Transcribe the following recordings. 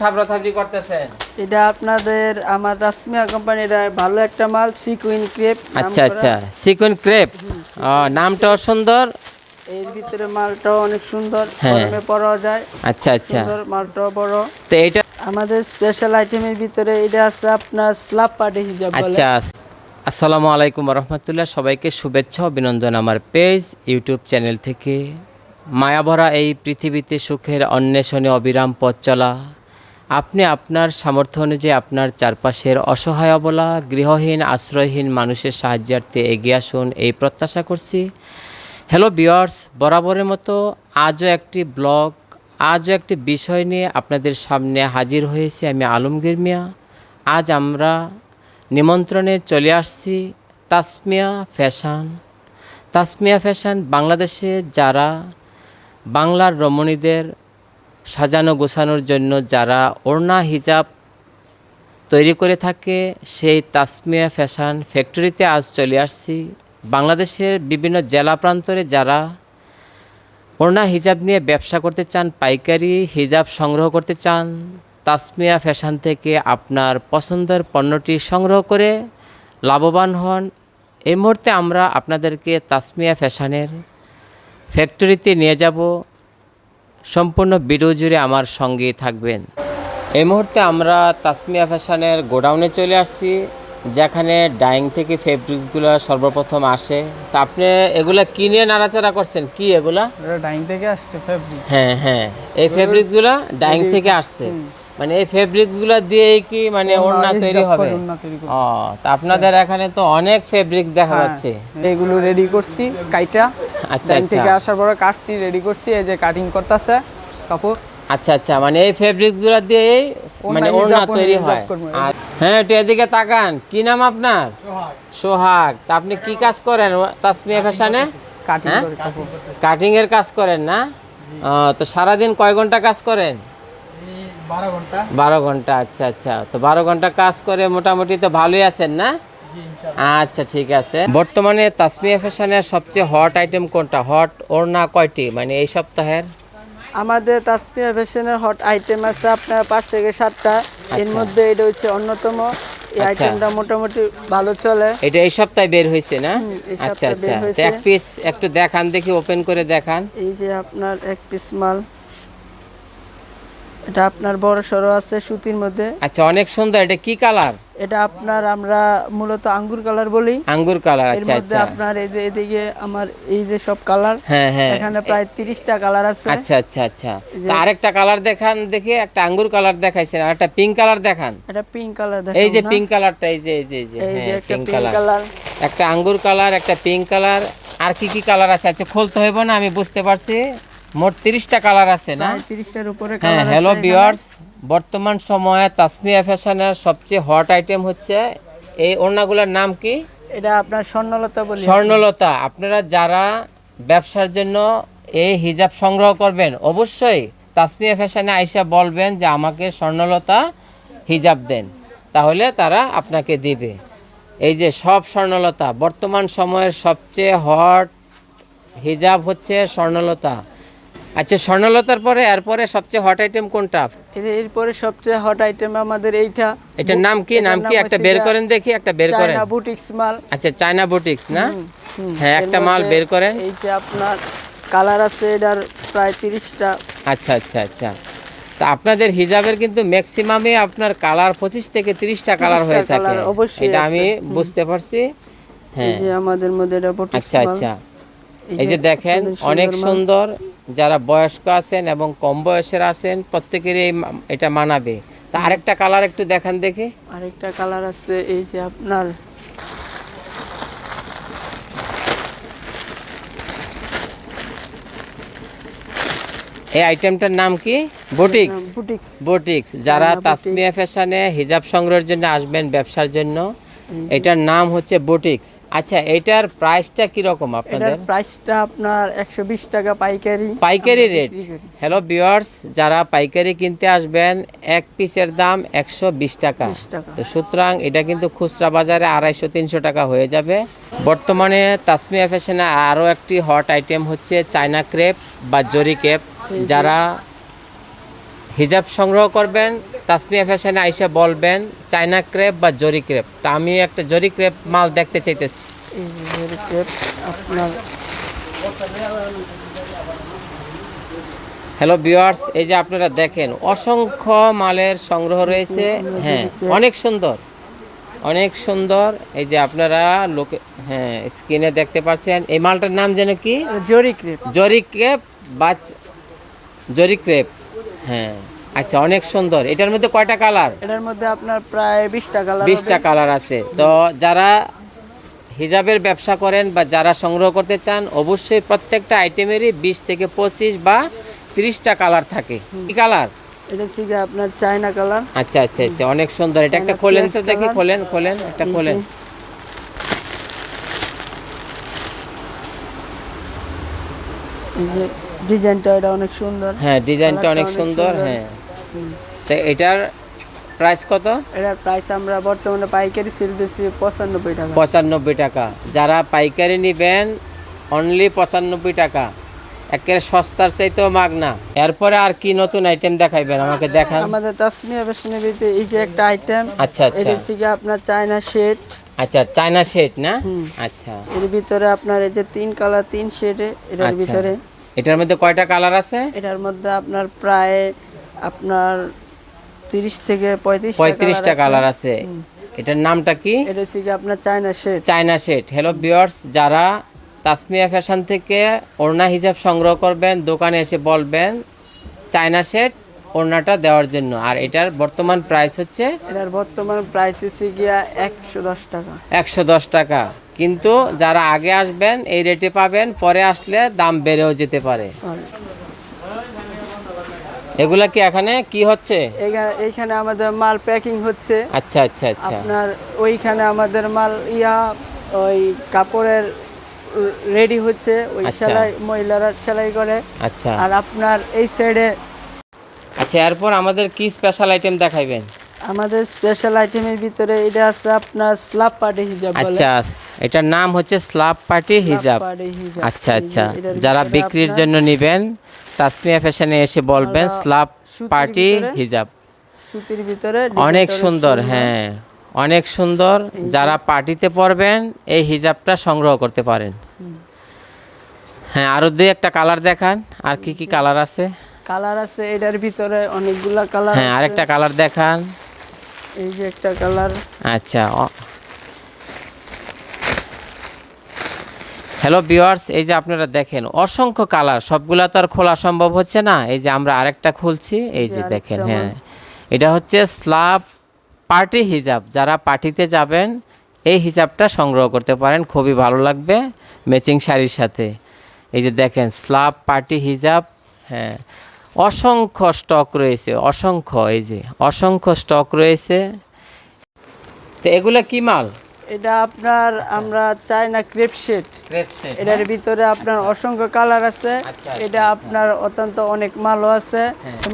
থাবড়া থাবড়ি করতেছেন? এটা আপনাদের আমার তাসমিয়া কোম্পানির ভালো একটা মাল সিকুইন ক্রেপ আচ্ছা আচ্ছা সিকুইন ক্রেপ নামটাও সুন্দর? এর ভিতরে মালটাও অনেক সুন্দর হ্যাঁ। গরমে পরা যায়। আচ্ছা আচ্ছা। সুন্দর মালটাও বড়। তো এইটা আমাদের স্পেশাল আইটেমের ভিতরে এটা আছে আপনার স্ল্যাব পার্টি হিসাব বলে। আচ্ছা আসসালামু আলাইকুম রহমতুল্লাহ সবাইকে শুভেচ্ছা ও অভিনন্দন আমার পেজ ইউটিউব চ্যানেল থেকে। মায়াভরা এই পৃথিবীতে সুখের অন্বেষণে অবিরাম পথ চলা। আপনি আপনার সামর্থ্য অনুযায়ী আপনার চারপাশের অসহায় অবলা, গৃহহীন, আশ্রয়হীন মানুষের সাহায্যার্থে এগিয়ে আসুন এই প্রত্যাশা করছি। হ্যালো বিয়ার্স বরাবরের মতো আজও একটি ব্লগ, আজও একটি বিষয় নিয়ে আপনাদের সামনে হাজির হয়েছি আমি আলমগীর মিয়া। আজ আমরা নিমন্ত্রণে চলে আসছি তাসমিয়া ফ্যাশন। তাসমিয়া ফ্যাশন বাংলাদেশে যারা বাংলার রমণীদের সাজানো গোছানোর জন্য যারা ওড়না হিজাব তৈরি করে থাকে, সেই তাসমিয়া ফ্যাশন ফ্যাক্টরিতে আজ চলে আসছি। বাংলাদেশের বিভিন্ন জেলা প্রান্তরে যারা ওড়না হিজাব নিয়ে ব্যবসা করতে চান, পাইকারি হিজাব সংগ্রহ করতে চান, তাসমিয়া ফ্যাশন থেকে আপনার পছন্দের পণ্যটি সংগ্রহ করে লাভবান হন। এই মুহূর্তে আমরা আপনাদেরকে তাসমিয়া ফ্যাশনের ফ্যাক্টরিতে নিয়ে যাব। সম্পূর্ণ ভিডিও জুড়ে আমার সঙ্গে থাকবেন। এই মুহূর্তে আমরা তাসমিয়া ফ্যাশনের গোডাউনে চলে আসছি যেখানে ডাইং থেকে ফেব্রিকগুলো সর্বপ্রথম আসে। তা আপনি এগুলা নিয়ে নাড়াচাড়া করছেন? কি এগুলা? ডাইং থেকে আসছে ফেব্রিক। হ্যাঁ হ্যাঁ। এই ফেব্রিকগুলো ডাইং থেকে আসছে। মানে এই ফেব্রিকগুলো দিয়েই কি মানে ওড়না তৈরি হবে? ও তা আপনাদের এখানে তো অনেক ফেব্রিক দেখা যাচ্ছে। এগুলো রেডি করছি কাইটা। আচ্ছা ডাইং থেকে আচ্ছা আসার পরে কাটছি রেডি করছি এই যে কাটিং করতেছে কাপড়। আচ্ছা আচ্ছা মানে এই ফেব্রিকগুলো দিয়ে মানে ওড়না তৈরি হয়। আর হ্যাঁ একটু এদিকে তাকান কি নাম আপনার? সোহাগ। তা আপনি কি কাজ করেন? তাসমিয়া ফ্যাশনে? কাটিং হ্যাঁ? কাটিং এর কাজ করেন না? তো সারাদিন কয় ঘণ্টা কাজ করেন? বারো ঘণ্টা। আচ্ছা আচ্ছা। তো বারো ঘণ্টা কাজ করে মোটামুটি তো ভালোই আছেন না? আচ্ছা ঠিক আছে। বর্তমানে তাসমিয়া ফ্যাশনের সবচেয়ে হট আইটেম কোনটা? হট ওড়না কয়টি? মানে এই সপ্তাহের? আমাদের তাসমিয়া ফ্যাশনের হট আইটেম আছে আপনার পাঁচ থেকে সাতটা। এর মধ্যে এটা হচ্ছে অন্যতম। এই আচ্ছা। আইটেমটা মোটামুটি ভালো চলে। এটা এই সপ্তাহে বের হয়েছে না? আচ্ছা আচ্ছা। এক পিস একটু দেখান দেখি ওপেন করে দেখান। এই যে আপনার এক পিস মাল। এটা আপনার বড় সড়ো আছে সুতির মধ্যে। আচ্ছা অনেক সুন্দর। এটা কি কালার? এটা আপনার আমরা মূলত আঙ্গুর কালার বলি। আঙ্গুর কালার আচ্ছা আচ্ছা। আপনার এই যে এদিকে আমার এই যে সব কালার হ্যাঁ হ্যাঁ। এখানে প্রায় তিরিশটা কালার আছে। আচ্ছা আচ্ছা আচ্ছা। আরেকটা কালার দেখান দেখি একটা আঙ্গুর কালার দেখাইছেন আর একটা পিঙ্ক কালার দেখান। এটা পিঙ্ক কালার এই যে পিঙ্ক কালারটা এই যে এই যে এই যে হ্যাঁ একটা পিঙ্ক কালার। কালার। একটা আঙ্গুর কালার একটা পিঙ্ক কালার। আর কি কি কালার আছে? আচ্ছা খুলতে হইব না আমি বুঝতে পারছি। মোট তিরিশটা কালার আছে না? তিরিশটার উপরে হ্যাঁ হ্যালো বিয়ার্স বর্তমান সময়ে তাসমিয়া ফ্যাশনের সবচেয়ে হট আইটেম হচ্ছে এই ওড়নাগুলোর নাম কি? এটা আপনার স্বর্ণলতা বলি স্বর্ণলতা। আপনারা যারা ব্যবসার জন্য এই হিজাব সংগ্রহ করবেন অবশ্যই তাসমিয়া ফ্যাশনে আইসা বলবেন যে আমাকে স্বর্ণলতা হিজাব দেন। তাহলে তারা আপনাকে দিবে। এই যে সব স্বর্ণলতা বর্তমান সময়ের সবচেয়ে হট হিজাব হচ্ছে স্বর্ণলতা। আচ্ছা স্বর্ণলতার পরে এরপরে সবচেয়ে হট আইটেম কোনটা? এরপরে সবচেয়ে হট আইটেম আমাদের এইটা। এটার নাম কি? নাম কি? একটা বের করেন দেখি একটা বের করেন। চায়না বুটিক্স মাল। আচ্ছা চায়না বুটিক্স না? হ্যাঁ একটা মাল বের করেন। এই যে আপনার কালার আছে এটার প্রায় তিরিশটা। আচ্ছা আচ্ছা আচ্ছা। তা আপনাদের হিজাবের কিন্তু ম্যাক্সিমামে আপনার কালার পঁচিশ থেকে তিরিশটা কালার হয়ে থাকে। অবশ্যই এটা আমি বুঝতে পারছি। এই হ্যাঁ। যে আমাদের মধ্যে এটা বুটিক্স আচ্ছা আচ্ছা। এই যে দেখেন অনেক সুন্দর যারা বয়স্ক আছেন এবং কম বয়সের আছেন প্রত্যেকেরই এটা মানাবে। তা আরেকটা কালার একটু দেখান দেখি। আরেকটা কালার আছে এই যে আপনার। এই আইটেমটার নাম কি? বুটিক্স বুটিক্স যারা তাসমিয়া ফ্যাশনে হিজাব সংগ্রহের জন্য আসবেন ব্যবসার জন্য এটার নাম হচ্ছে বুটিক্স। আচ্ছা এটার প্রাইসটা কীরকম আপনাদের? এটার প্রাইসটা আপনার একশো বিশ টাকা পাইকারি। পাইকারি রেট? হ্যালো ভিউয়ার্স যারা পাইকারি কিনতে আসবেন এক পিসের দাম একশো বিশ টাকা। 20 টাকা। তো সুতরাং এটা কিন্তু খুচরা বাজারে আড়াইশো তিনশো টাকা হয়ে যাবে। বর্তমানে তাসমিয়া ফ্যাশনে আরও একটি হট আইটেম হচ্ছে চায়না ক্রেপ বা জরি ক্রেপ। যারা হিজাব সংগ্রহ করবেন তাসমিয়া ফ্যাশনে আইসা বলবেন চায়না ক্রেপ বা জরি ক্রেপ। তা আমি একটা জরি ক্রেপ মাল দেখতে চাইতেছি। জরি ক্রেপ আপনার হ্যালো ভিউয়ার্স এই যে আপনারা দেখেন অসংখ্য মালের সংগ্রহ রয়েছে। হ্যাঁ অনেক সুন্দর অনেক সুন্দর। এই যে আপনারা লোকে হ্যাঁ স্ক্রিনে দেখতে পাচ্ছেন এই মালটার নাম যেন কি? জরি ক্রেপ। জরি ক্রেপ বা জরি ক্রেপ। হ্যাঁ। আচ্ছা অনেক সুন্দর। এটার মধ্যে কয়টা কালার? এটার মধ্যে আপনার প্রায় বিশটা কালার বিশটা কালার আছে। তো যারা হিজাবের ব্যবসা করেন বা যারা সংগ্রহ করতে চান অবশ্যই প্রত্যেকটা আইটেমেরই বিশ থেকে পঁচিশ বা তিরিশটা কালার থাকে। কি কালার? এটা গিয়ে আপনার চায়না কালার। আচ্ছা আচ্ছা আচ্ছা অনেক সুন্দর। এটা একটা খোলেন তো দেখি খোলেন খোলেন একটা খোলেন। এই যে ডিজাইনটা এটা অনেক সুন্দর। হ্যাঁ ডিজাইনটা অনেক সুন্দর। হ্যাঁ। তো এটার প্রাইস কত? এটার প্রাইস আমরা বর্তমানে পাইকারি সেল বেশি পঁচানব্বই টাকা। পঁচানব্বই টাকা। যারা পাইকারি নেবেন অনলি পঁচানব্বই টাকা। একেবারে সস্তার চাইতেও মাগনা। এরপরে আর কি নতুন আইটেম দেখাইবেন? আমাকে দেখান। আমাদের তাসমিয়া ভিতরে এই যে একটা আইটেম আচ্ছা এটা আচ্ছা হচ্ছে গিয়ে আপনার চায়না শেড আচ্ছা চায়না শেড না? আচ্ছা। এর ভিতরে আপনার এই যে তিন কালার তিন শেডে এটার আচ্ছা। ভিতরে। এটার মধ্যে কয়টা কালার আছে? এটার মধ্যে আপনার প্রায় আপনার তিরিশ থেকে পঁয়ত্রিশ পঁয়ত্রিশটা কালার আছে। এটার নামটা কি? এটা হচ্ছে আপনার China shade. China set hello viewers যারা তাসমিয়া ফ্যাশন থেকে ওড়না হিসাব সংগ্রহ করবেন দোকানে এসে বলবেন চায়না সেট ওড়নাটা দেওয়ার জন্য। আর এটার বর্তমান প্রাইস হচ্ছে এটার বর্তমান প্রাইস হচ্ছে গিয়া একশো দশ টাকা। একশো দশ টাকা। কিন্তু যারা আগে আসবেন এই রেটে পাবেন পরে আসলে দাম বেড়েও যেতে পারে। এগুলা কি এখানে কি হচ্ছে? এইখানে আমাদের মাল প্যাকিং হচ্ছে। আচ্ছা আচ্ছা আচ্ছা। আপনার ওইখানে আমাদের মাল ইয়া ওই কাপড়ের রেডি হচ্ছে। ওই আচ্ছা। সেলাই মহিলারা সেলাই করে। আচ্ছা। আর আপনার এই সাইডে আচ্ছা এরপর আমাদের কি স্পেশাল আইটেম দেখাইবেন? আমাদের স্পেশাল আইটেমের ভিতরে এটা আছে আপনার স্লাব পার্টি হিজাব বলে। আচ্ছা এটার নাম হচ্ছে স্লাব পার্টি হিজাব আচ্ছা আচ্ছা। যারা বিক্রির জন্য নেবেন তাসমিয়া ফ্যাশনে এসে বলবেন সুতির পার্টি হিজাব সুতির ভিতরে অনেক সুন্দর হ্যাঁ। অনেক সুন্দর। যারা পার্টিতে পরবেন এই হিজাবটা সংগ্রহ করতে পারেন। হ্যাঁ আরও দুই একটা কালার দেখান। আর কি কি কালার আছে? কালার আছে এটার ভিতরে অনেকগুলা কালার হ্যাঁ আরেকটা কালার দেখান। এই যে একটা কালার। আচ্ছা হ্যালো ভিউয়ার্স এই যে আপনারা দেখেন অসংখ্য কালার সবগুলা তো আর খোলা সম্ভব হচ্ছে না। এই যে আমরা আরেকটা খুলছি এই যে দেখেন হ্যাঁ। এটা হচ্ছে স্লাব পার্টি হিজাব। যারা পার্টিতে যাবেন এই হিজাবটা সংগ্রহ করতে পারেন খুবই ভালো লাগবে ম্যাচিং শাড়ির সাথে। এই যে দেখেন স্লাব পার্টি হিজাব হ্যাঁ। অসংখ্য স্টক রয়েছে অসংখ্য এই যে অসংখ্য স্টক রয়েছে। তো এগুলো কি মাল? এটা আপনার আমরা চাই না ক্রেপ শেড। এটার ভিতরে আপনার অসংখ্য কালার আছে। আচ্ছা, এটা আপনার অত্যন্ত অনেক মালও আছে।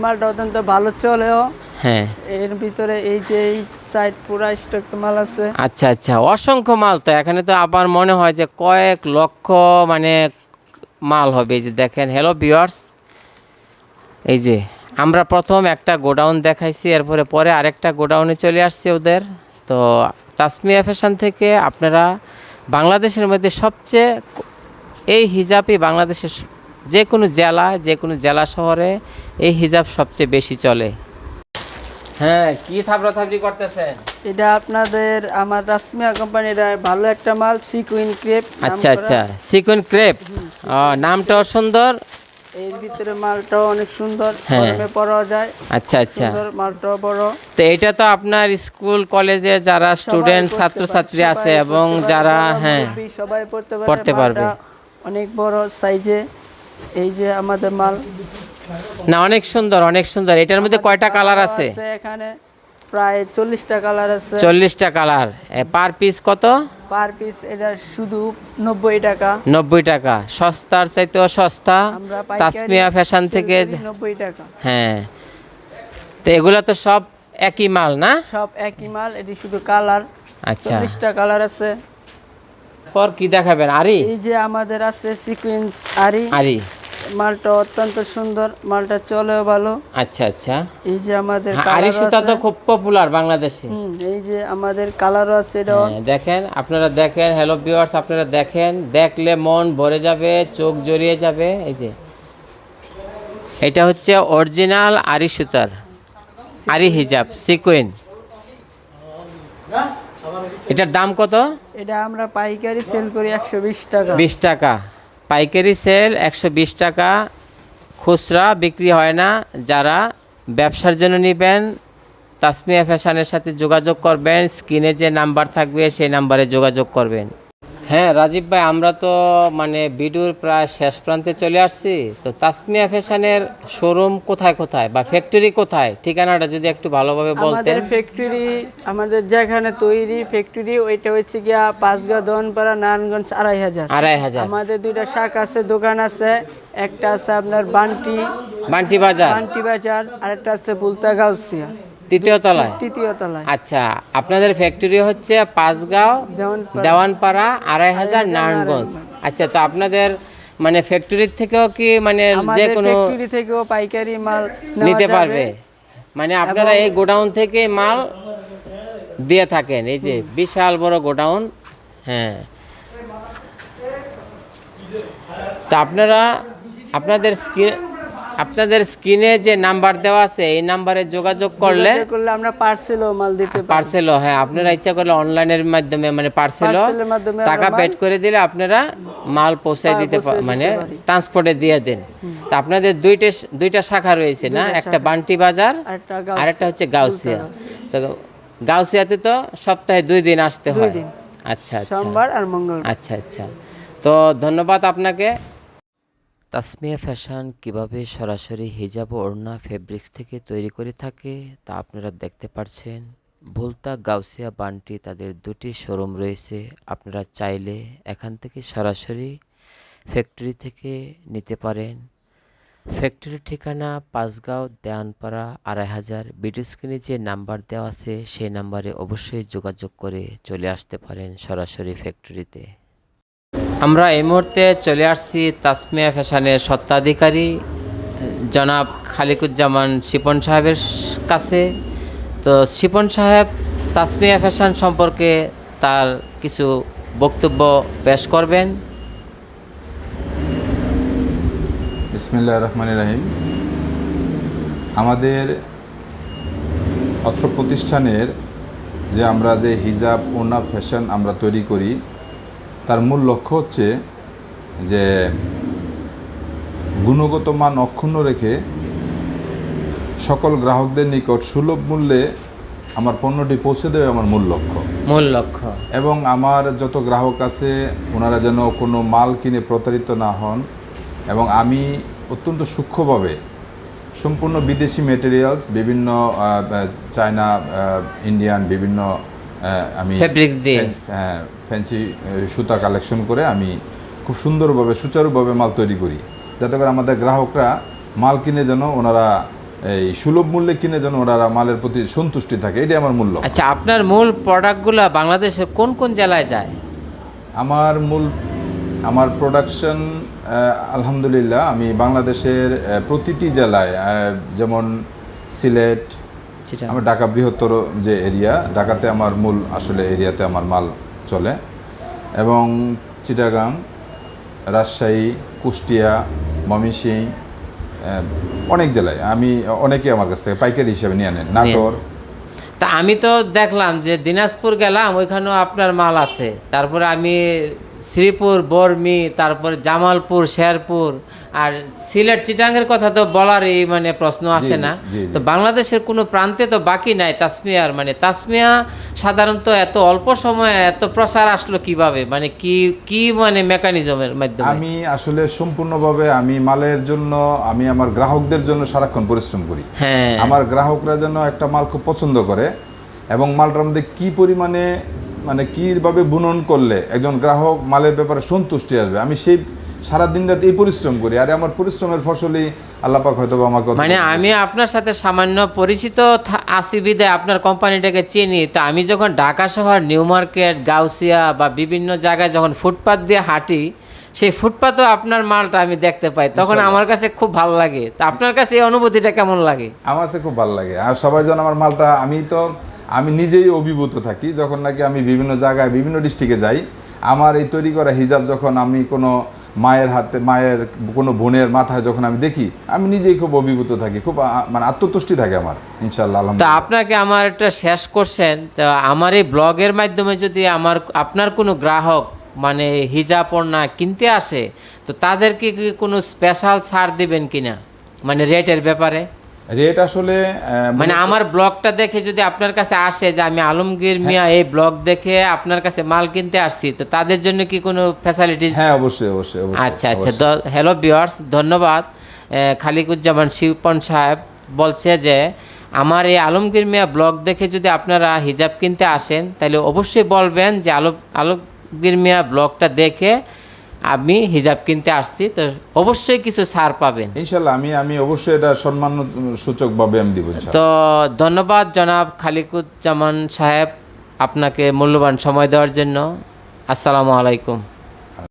মালটা অত্যন্ত ভালো চলেও। হ্যাঁ। এর ভিতরে এই যে এই সাইড পুরা স্টক মাল আছে। আচ্ছা আচ্ছা অসংখ্য মাল তো। এখানে তো আবার মনে হয় যে কয়েক লক্ষ মানে মাল হবে। এই যে দেখেন হ্যালো বিয়ার্স এই যে আমরা প্রথম একটা গোডাউন দেখাইছি এরপরে পরে আরেকটা গোডাউনে চলে আসছে ওদের। তো তাসমিয়া ফ্যাশন থেকে আপনারা বাংলাদেশের মধ্যে সবচেয়ে এই হিজাবই বাংলাদেশের যে কোনো জেলা যে কোনো জেলা শহরে এই হিজাব সবচেয়ে বেশি চলে। হ্যাঁ কি থাবড়া থাবড়ি করতেছেন? এটা আপনাদের আমার তাসমিয়া কোম্পানির ভালো একটা মাল সিকুইন ক্রেপ আচ্ছা আচ্ছা সিকুইন ক্রেপ নামটাও সুন্দর। এর ভিতরে মালটাও অনেক সুন্দর হ্যাঁ। গরমে পরা যায়। আচ্ছা আচ্ছা। সুন্দর বড়। তো এটা তো আপনার স্কুল কলেজে যারা স্টুডেন্ট ছাত্রছাত্রী আছে এবং যারা হ্যাঁ সবাই পড়তে পারে। পড়তে পারবে। অনেক বড় সাইজে এই যে আমাদের মাল। না অনেক সুন্দর অনেক সুন্দর। এটার মধ্যে কয়টা কালার আছে এখানে। প্রায় চল্লিশটা কালার আছে। চল্লিশটা কালার পার পিস কত? পার পিস এটা শুধু নব্বই টাকা। নব্বই টাকা। সস্তার চাইতেও সস্তা। তাসমিয়া ফ্যাশন থেকে নব্বই টাকা। হ্যাঁ। তো এগুলো তো সব একই মাল না? সব একই মাল এটি শুধু কালার আচ্ছা। চল্লিশটা কালার আছে। পর কি দেখাবেন? আরি? এই যে আমাদের আছে সিকুয়েন্স আরি। আরি। মালটা অত্যন্ত সুন্দর মালটা চলেও ভালো। আচ্ছা আচ্ছা। এই যে আমাদের হ্যাঁ, আরি সুতা তো খুব পপুলার বাংলাদেশে। এই যে আমাদের কালারও আছে হ্যাঁ, দেখেন আপনারা দেখেন হ্যালো ভিউয়ার্স আপনারা দেখেন দেখলে মন ভরে যাবে চোখ জড়িয়ে যাবে এই যে। এটা হচ্ছে অরিজিনাল আরি সুতার আরি হিজাব সিকুইন এটার দাম কত? এটা আমরা পাইকারি সেল করি একশো বিশ টাকা। বিশ টাকা। পাইকারি সেল একশো বিশ টাকা, খুচরা বিক্রি হয় না। যারা ব্যবসার জন্য নেবেন, তাসমিয়া ফ্যাশনের সাথে যোগাযোগ করবেন, স্ক্রিনে যে নাম্বার থাকবে সেই নাম্বারে যোগাযোগ করবেন। হ্যাঁ রাজীব ভাই আমরা তো মানে ভিডিওর প্রায় শেষ প্রান্তে চলে আসছি। তো তাসমিয়া ফ্যাশনের শোরুম কোথায় কোথায় বা ফ্যাক্টরি কোথায়? ঠিকানাটা যদি একটু ভালোভাবে বলতেন। আমাদের ফ্যাক্টরি আমাদের যেখানে তৈরি ফ্যাক্টরি ওইটা হচ্ছে গিয়া পাঁচগাঁ দনপাড়া নারায়ণগঞ্জ আড়াই হাজার। আড়াই হাজার। আমাদের দুইটা শাক আছে দোকান আছে একটা আছে আপনার বান্টি। বান্টি বাজার। বান্টি বাজার আরেকটা আছে বুলতা গাউসিয়া তৃতীয় তলায়? তৃতীয় তলায়। আচ্ছা আপনাদের ফ্যাক্টরি হচ্ছে পাঁচগাঁও দেওয়ানপাড়া আড়াই হাজার নারায়ণগঞ্জ। আচ্ছা তো আপনাদের মানে ফ্যাক্টরির থেকেও কি মানে যে কোনো ফ্যাক্টরি থেকেও পাইকারি মাল নিতে পারবে? মানে আপনারা এই গোডাউন থেকে মাল দিয়ে থাকেন এই যে বিশাল বড় গোডাউন হ্যাঁ। তা আপনারা আপনাদের স্ক্রিন আপনাদের স্ক্রিনে যে নাম্বার দেওয়া আছে এই নাম্বারে যোগাযোগ করলে করলে আমরা পার্সেলও মাল দিতে পারি। পার্সেলও হ্যাঁ আপনারা ইচ্ছা করলে অনলাইনের মাধ্যমে মানে পার্সেলও টাকা পেড করে দিলে আপনারা মাল পৌঁছায় দিতে মানে ট্রান্সপোর্টে দিয়ে দেন। তো আপনাদের দুইটা দুইটা শাখা রয়েছে না? একটা বান্টি বাজার আর একটা হচ্ছে গাউসিয়া। তো গাউসিয়াতে তো সপ্তাহে দুই দিন আসতে হয়। আচ্ছা আচ্ছা। সোমবার আর মঙ্গলবার। আচ্ছা আচ্ছা। তো ধন্যবাদ আপনাকে। তাসমিয়া ফ্যাশন কীভাবে সরাসরি হিজাব ওড়না ফেব্রিক্স থেকে তৈরি করে থাকে তা আপনারা দেখতে পাচ্ছেন ভুলতা গাউসিয়া বান্টি তাদের দুটি শোরুম রয়েছে। আপনারা চাইলে এখান থেকে সরাসরি ফ্যাক্টরি থেকে নিতে পারেন। ফ্যাক্টরির ঠিকানা পাঁচগাঁও দেয়ানপাড়া আড়াই হাজার। ভিডিও স্ক্রিনে যে নাম্বার দেওয়া আছে, সেই নাম্বারে অবশ্যই যোগাযোগ করে চলে আসতে পারেন সরাসরি ফ্যাক্টরিতে। আমরা এই মুহূর্তে চলে আসছি তাসমিয়া ফ্যাশনের সত্ত্বাধিকারী জনাব খালিকুজ্জামান শিপন সাহেবের কাছে। তো শিপন সাহেব, তাসমিয়া ফ্যাশন সম্পর্কে তার কিছু বক্তব্য পেশ করবেন। বিসমিল্লাহ রহমান রাহিম। আমাদের অত্র প্রতিষ্ঠানের যে আমরা যে হিজাব ওনা ফ্যাশন আমরা তৈরি করি তার মূল লক্ষ্য হচ্ছে যে গুণগত মান অক্ষুণ্ণ রেখে সকল গ্রাহকদের নিকট সুলভ মূল্যে আমার পণ্যটি পৌঁছে দেবে আমার মূল লক্ষ্য। মূল লক্ষ্য। এবং আমার যত গ্রাহক আছে ওনারা যেন কোনো মাল কিনে প্রতারিত না হন এবং আমি অত্যন্ত সূক্ষ্মভাবে সম্পূর্ণ বিদেশি মেটেরিয়ালস বিভিন্ন চায়না ইন্ডিয়ান বিভিন্ন আমি Fabrics দিয়ে। হ্যাঁ ফ্যান্সি সুতা কালেকশন করে আমি খুব সুন্দরভাবে সুচারুভাবে মাল তৈরি করি। যাতে করে আমাদের গ্রাহকরা মাল কিনে যেন ওনারা এই সুলভ মূল্যে কিনে যেন ওনারা মালের প্রতি সন্তুষ্টি থাকে। এটাই আমার মূল্য আচ্ছা আপনার মূল প্রোডাক্টগুলো বাংলাদেশের কোন কোন জেলায় যায়? আমার মূল আমার প্রোডাকশন আলহামদুলিল্লাহ আমি বাংলাদেশের প্রতিটি জেলায় যেমন সিলেট আমার ঢাকা বৃহত্তর যে এরিয়া ঢাকাতে আমার মূল আসলে এরিয়াতে আমার মাল চলে। এবং চিটাগাং রাজশাহী কুষ্টিয়া ময়মনসিং আহ, অনেক জেলায়। আমি অনেকে আমার কাছ থেকে পাইকারি হিসেবে নিয়ে নেন। নাটোর। তা আমি তো দেখলাম যে দিনাজপুর গেলাম ওইখানেও আপনার মাল আছে। তারপরে আমি শ্রীপুর বর্মি তারপরে জামালপুর শেরপুর আর সিলেট চিটাঙ্গের কথা তো বলারই মানে প্রশ্ন আসে না। তো বাংলাদেশের কোনো প্রান্তে তো বাকি নাই তাসমিয়ার। মানে তাসমিয়া সাধারণত এত অল্প সময়ে এত প্রসার আসলো কীভাবে? মানে কি কি মানে মেকানিজমের মাধ্যমে? আমি আসলে সম্পূর্ণভাবে আমি মালের জন্য আমি আমার গ্রাহকদের জন্য সারাক্ষণ পরিশ্রম করি। হ্যাঁ। আমার গ্রাহকরা যেন একটা মাল খুব পছন্দ করে এবং মালটার মধ্যে কি পরিমাণে মানে কীভাবে বুনন করলে একজন গ্রাহক মালের ব্যাপারে সন্তুষ্টি আসবে? আমি সেই সারাদিন রাত এই পরিশ্রম করি। আর আমার পরিশ্রমের ফসলই আল্লাপাক হয়তো আমাকে মানে আমি আপনার সাথে সামান্য পরিচিত আছি বিদায় আপনার কোম্পানিটাকে চিনি। তো আমি যখন ঢাকা শহর নিউ মার্কেট গাউসিয়া বা বিভিন্ন জায়গায় যখন ফুটপাত দিয়ে হাঁটি সেই ফুটপাতেও আপনার মালটা আমি দেখতে পাই। তখন আমার কাছে খুব ভালো লাগে। তা আপনার কাছে এই অনুভূতিটা কেমন লাগে? আমার কাছে খুব ভালো লাগে। আর সবাই যেন আমার মালটা আমি তো আমি নিজেই অভিভূত থাকি যখন নাকি আমি বিভিন্ন জায়গায় বিভিন্ন ডিস্ট্রিক্টে যাই আমার এই তৈরি করা হিজাব যখন আমি কোনো মায়ের হাতে মায়ের কোনো বোনের মাথায় যখন আমি দেখি আমি নিজেই খুব অভিভূত থাকি খুব মানে আত্মতুষ্টি থাকে আমার ইনশাল্লাহ তো আপনাকে আমার একটা শেষ করছেন তো আমার এই ব্লগের মাধ্যমে যদি আমার আপনার কোনো গ্রাহক মানে হিজাব না কিনতে আসে তো তাদেরকে কি কোনো স্পেশাল ছাড় দিবেন কিনা? মানে রেটের ব্যাপারে? রেট আসলে মানে আমার ব্লগটা দেখে যদি আপনার কাছে আসে যে আমি আলমগীর মিয়া এই ব্লগ দেখে আপনার কাছে মাল কিনতে আসছি তো তাদের জন্য কি কোনো ফ্যাসিলিটি হ্যাঁ অবশ্যই অবশ্যই আচ্ছা আচ্ছা হ্যালো বিয়ার্স ধন্যবাদ। খালিকুজ্জামান শিবপন সাহেব বলছে যে আমার এই আলমগীর মিয়া ব্লগ দেখে যদি আপনারা হিজাব কিনতে আসেন তাহলে অবশ্যই বলবেন যে আলম আলমগীর মিয়া ব্লগটা দেখে আমি হিজাব কিনতে আসছি তো অবশ্যই কিছু ছাড় পাবেন। ইনশাল্লাহ আমি আমি অবশ্যই এটা সম্মান সূচকভাবে আমি দিব তো ধন্যবাদ জনাব খালিকুজ্জামান সাহেব আপনাকে মূল্যবান সময় দেওয়ার জন্য। আসসালামু আলাইকুম।